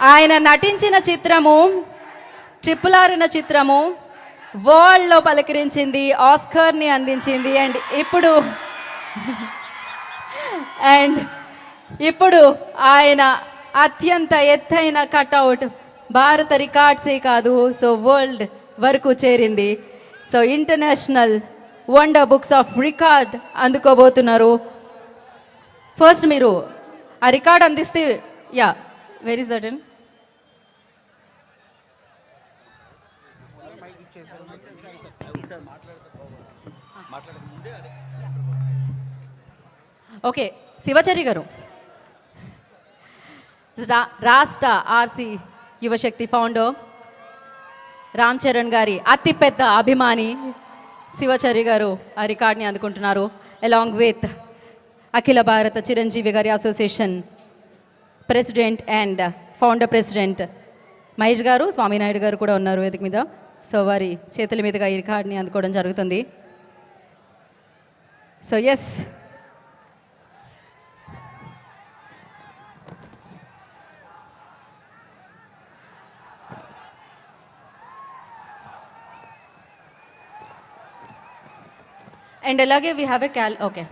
ఆయన నటించిన చిత్రము ట్రిపుల్ ఆర్ చిత్రము వరల్డ్లో పలకరించింది ఆస్కర్ని అందించింది. అండ్ ఇప్పుడు అండ్ ఇప్పుడు ఆయన అత్యంత ఎత్తైన కట్అవుట్ భారత రికార్డ్సే కాదు సో వరల్డ్ వరకు చేరింది. So international wonder books of record అందుకోబోతున్నారు. First మీరు ఆ రికార్డ్ అందిస్తే yeah very sudden okay Shivachari గారు రాష్ట్ర ఆర్సి యువశక్తి ఫౌండర్ రామ్ చరణ్ గారి అతిపెద్ద అభిమాని శివచరి గారు ఆ రికార్డ్ని అందుకుంటున్నారు అలాంగ్ విత్ అఖిల భారత చిరంజీవి గారి association president and founder president Mahesh గారు స్వామినాయుడు గారు కూడా ఉన్నారు వేదిక మీద. సో వారి చేతుల మీదుగా ఈ రికార్డ్ని అందుకోవడం జరుగుతుంది. సో ఎస్ అండ్ అలాగే we have a call okay